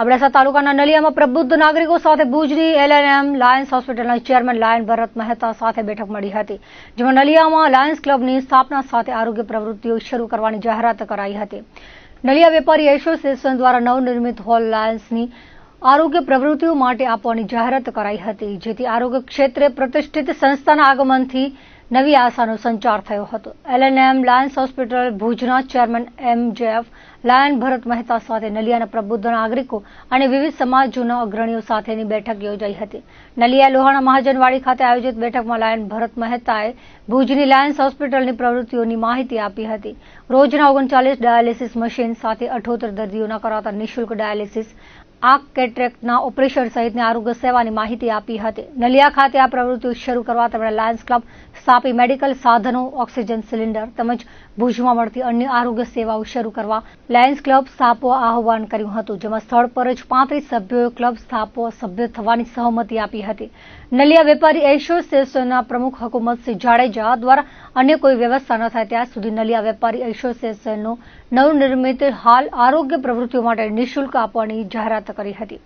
અબડાસા તાલુકાના નલિયામાં પ્રબુદ્ધ નાગરિકો સાથે ભુજની એલએનએમ લાયન્સ હોસ્પિટલના ચેરમેન લાયન ભરત મહેતા સાથે બેઠક મળી હતી, જેમાં નલિયામાં લાયન્સ ક્લબની સ્થાપના સાથે આરોગ્ય પ્રવૃત્તિઓ શરૂ કરવાની જાહેરાત કરાઈ હતી. નલિયા વેપારી એસોસિએશન દ્વારા નવનિર્મિત હોલ લાયન્સની આરોગ્ય પ્રવૃત્તિઓ માટે આપવાની જાહેરાત કરાઈ હતી, જેથી આરોગ્ય ક્ષેત્રે પ્રતિષ્ઠિત સંસ્થાના આગમનથી નવી આશાનો સંચાર થયો હતો. એલએનએમ લાયન્સ હોસ્પિટલ ભુજના chairman MJF lion Bharat Mehta સાથે નલિયાના પ્રબુદ્ધ નાગરિકો અને વિવિધ સમાજોના અગ્રણીઓ સાથેની બેઠક યોજાઈ હતી. નલિયા લોહાણા મહાજનવાડી ખાતે આયોજિત બેઠકમાં લાયન ભરત મહેતાએ ભુજની લાયન્સ હોસ્પિટલની પ્રવૃત્તિઓની માહિતી આપી હતી. રોજના ઓગણચાલીસ ડાયાલિસિસ મશીન સાથે અઠોતેર દર્દીઓના કરાતા નિઃશુલ્ક ડાયાલિસિસ આંખ કેટરેક્ટના ઓપરેશન સહિતની આરોગ્ય સેવાની માહિતી આપી હતી. નલિયા ખાતે આ પ્રવૃત્તિઓ શરૂ કરવા તેમણે લાયન્સ ક્લબ સ્થાપી મેડિકલ સાધનો, ઓક્સિજન સિલિન્ડર તેમજ ભુજમાં મળતી અન્ય આરોગ્ય સેવાઓ શરૂ કરવા લાયન્સ ક્લબ સ્થાપવા આહવાન કર્યું હતું, જેમાં સ્થળ પર જ પાંત્રીસ સભ્યોએ ક્લબ સ્થાપવા સભ્ય થવાની સહમતિ આપી હતી. નલિયા વેપારી એસોસિએશનના પ્રમુખ હકુમતસિંહ જાડેજા દ્વારા અન્ય કોઈ વ્યવસ્થા ન થાય ત્યાં સુધી નલિયા વેપારી એસોસિએશનનો નવનિર્મિત હાલ આરોગ્ય પ્રવૃત્તિઓ માટે નિઃશુલ્ક આપવાની જાહેરાત કરી હતી.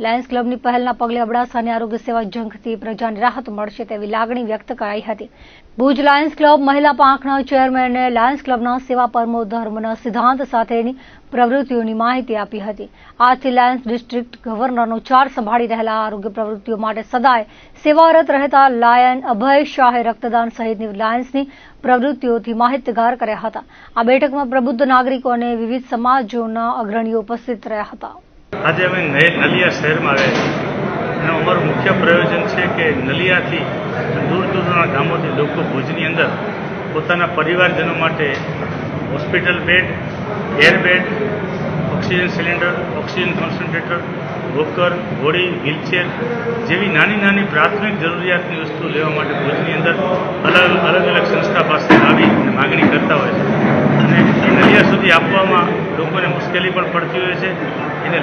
લાયન્સ ક્લબની પહેલના પગલે અબડાસાની આરોગ્ય સેવા જંગથી પ્રજાને રાહત મળશે તેવી લાગણી વ્યક્ત કરાઈ હતી. ભુજ લાયન્સ ક્લબ મહિલા પાંખના ચેરમેને લાયન્સ ક્લબના સેવા પરમો ધર્મના સિદ્ધાંત સાથેની પ્રવૃત્તિઓની માહિતી આપી હતી. આજથી લાયન્સ ડિસ્ટ્રિક્ટ ગવર્નરનો ચાર્જ સંભાળી રહેલા આરોગ્ય પ્રવૃત્તિઓ માટે સદાય સેવારત રહેતા લાયન અભય શાહે રક્તદાન સહિતની લાયન્સની પ્રવૃત્તિઓથી માહિતગાર કર્યા હતા. આ બેઠકમાં પ્રબુદ્ધ નાગરિકો અને વિવિધ સમાજોના અગ્રણીઓ ઉપસ્થિત રહ્યા હતા. આજે અમે નલિયા શહેરમાં આવ્યા છીએ. અને અમારું મુખ્ય પ્રયોજન છે કે નલિયાથી દૂર દૂરના ગામોથી લોકો ભુજની અંદર પોતાના પરિવારજનો માટે hospital bed, air bed, oxygen cylinder, oxygen concentrator, walker ઘોડી વ્હીલચેર જેવી નાની નાની પ્રાથમિક જરૂરિયાતની વસ્તુ લેવા માટે ભુજની અંદર અલગ અલગ અલગ સંસ્થા પાસે આવી માગણી કરતા હોય છે. અને નલિયા સુધી આપવામાં લોકોને મુશ્કેલી પણ પડતી હોય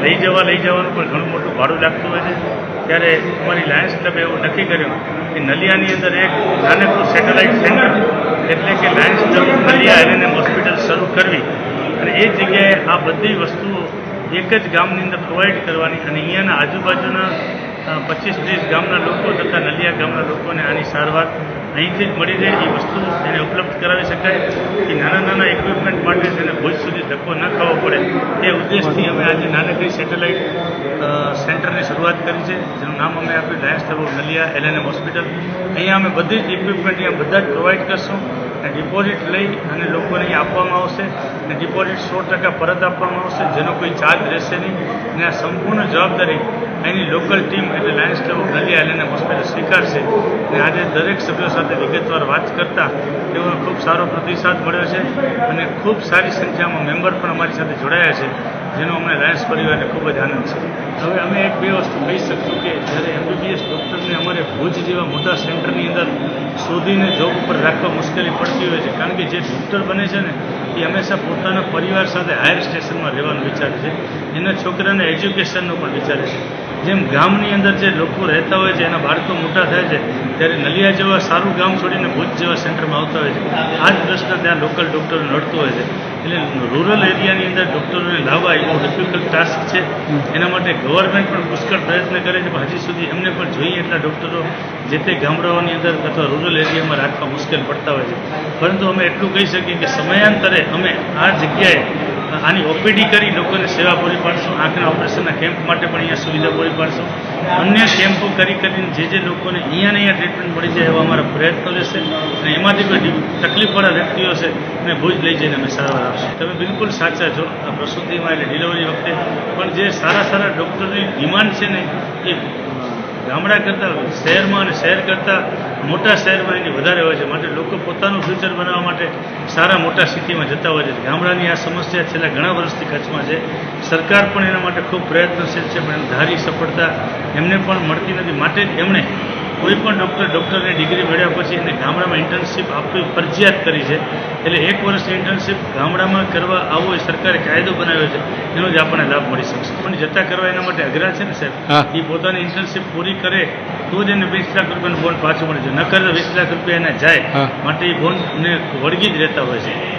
લઈ જવા, લઈ જવાનું પણ ઘણું મોટું ભાડું લાગતું હોય છે. ત્યારે અમારી લાયન્સ ક્લબે એવું નક્કી કર્યું કે નલિયાની અંદર એક નાનકડું સેટેલાઇટ સેન્ટર એટલે કે lions club Naliya LNM hospital શરૂ કરવી. અને એ જગ્યાએ આ બધી વસ્તુઓ એક જ ગામની અંદર પ્રોવાઈડ કરવાની અને અહીંયાના આજુબાજુના પચીસ ત્રીસ ગામના લોકો તથા નલિયા ગામના લોકોને આની સારવાર અહીંથી જ મળી જાય એ વસ્તુ એને ઉપલબ્ધ કરાવી શકાય કે નાના નાના ઇક્વિપમેન્ટ માટે તેને ભુજ સુધી ધક્કો ન ખાવો પડે એ ઉદ્દેશથી અમે આજે નાનકડી સેટેલાઇટ સેન્ટરની શરૂઆત કરી છે, જેનું નામ અમે આપ્યું lions of Naliya LNM hospital અહીંયા અમે બધી જ ઇક્વિપમેન્ટ અહીંયા બધા જ પ્રોવાઈડ કરશું. ડિપોઝિટ લઈ અને લોકોને અહીં આપવામાં આવશે અને ડિપોઝિટ સો ટકા પરત આપવામાં આવશે, જેનો કોઈ ચાર્જ રહેશે નહીં. અને આ સંપૂર્ણ જવાબદારી અહીંની લોકલ ટીમ એટલે lions club Naliya LNM hospital સ્વીકારશે. અને આજે દરેક સભ્યો સાથે વિગતવાર વાત કરતા તેઓને ખૂબ સારો પ્રતિસાદ મળ્યો છે અને ખૂબ સારી સંખ્યામાં મેમ્બર પણ અમારી સાથે જોડાયા છે. જેનો અમને લાયન્સ પરિવારને ખૂબ જ આનંદ છે. હવે અમે એક બે વસ્તુ કહી શકશું કે જ્યારે એમબીબીએસ ડૉક્ટરને અમારે ભુજ જેવા મોટા સેન્ટરની અંદર શોધીને જોબ ઉપર રાખવા મુશ્કેલી પડતી હોય છે, કારણ કે જે ડૉક્ટર બને છે ને, એ હંમેશા પોતાના પરિવાર સાથે હાયર સ્ટેશનમાં રહેવાનું વિચારે છે. એના છોકરાને એજ્યુકેશનનો પણ વિચારે છે. જેમ ગામની અંદર જે લોકો રહેતા હોય છે, એના બાળકો મોટા થાય છે, ત્યારે નલિયા જેવા સારું ગામ છોડીને ભુજ જેવા સેન્ટરમાં આવતા હોય છે. આ જ પ્રશ્ન ત્યાં લોકલ ડૉક્ટરો નડતો હોય છે. એટલે રૂરલ એરિયાની અંદર ડૉક્ટરોને લાવવા એ બહુ ડિફિકલ્ટ ટાસ્ક છે. એના માટે ગવર્મેન્ટ પણ પુષ્કળ પ્રયત્ન કરે છે પણ હજી સુધી એમને પણ જોઈએ એટલા ડૉક્ટરો જે તે ગામડાઓની અંદર અથવા રૂરલ એરિયામાં રાખવા મુશ્કેલ પડતા હોય છે. પરંતુ અમે એટલું કહી શકીએ કે સમયાંતરે અમે આ જગ્યાએ આની ઓપીડી કરી લોકોને સેવા પૂરી પાડશું, આંખના ઓપરેશનના કેમ્પ માટે પણ અહીંયા સુવિધા પૂરી પાડશું. અન્ય કેમ્પો કરી કરીને જે જે લોકોને અહીંયા અહીંયા ટ્રીટમેન્ટ મળી જાય એવા અમારા પ્રયત્નો રહેશે અને એમાંથી કોઈ તકલીફવાળા વ્યક્તિઓ છે એને ભૂજ લઈ જઈને અમે સારવાર આપશું. તમે બિલકુલ સાચા છો, આ પ્રસૂતિમાં એટલે ડિલિવરી વખતે. પણ જે સારા સારા ડૉક્ટરની ડિમાન્ડ છે ને, એ ગામડા કરતાં, શહેરમાં અને શહેર કરતાં મોટા શહેરમાં એની વધારે હોય છે. માટે લોકો પોતાનું ફ્યુચર બનાવવા માટે સારા મોટા સિટીમાં જતા હોય છે. ગામડાની આ સમસ્યા છેલ્લા ઘણા વર્ષથી કચ્છમાં છે. સરકાર પણ એના માટે ખૂબ પ્રયત્નશીલ છે, પણ ધારી સફળતા એમને પણ મળતી નથી. માટે જ એમણે કોઈ પણ ડૉક્ટર ડૉક્ટરની ડિગ્રી મળ્યા પછી એને ગામડામાં ઇન્ટર્નશીપ આપવી ફરજિયાત કરી છે. એટલે એક વર્ષની ઇન્ટર્નશીપ ગામડામાં કરવા આવો એ સરકારે કાયદો બનાવ્યો છે એનો જ આપણને લાભ મળી શકશે. પણ જતા કરવા એના માટે અઘરા છે ને. સાહેબ? એ પોતાની ઇન્ટર્નશીપ પૂરી કરે તો જ એને વીસ લાખ રૂપિયાનો બોન્ડ પાછું મળે છે ન કરે વીસ લાખ રૂપિયા એને જાય. માટે એ બોન્ડને વળગી જ રહેતા હોય છે.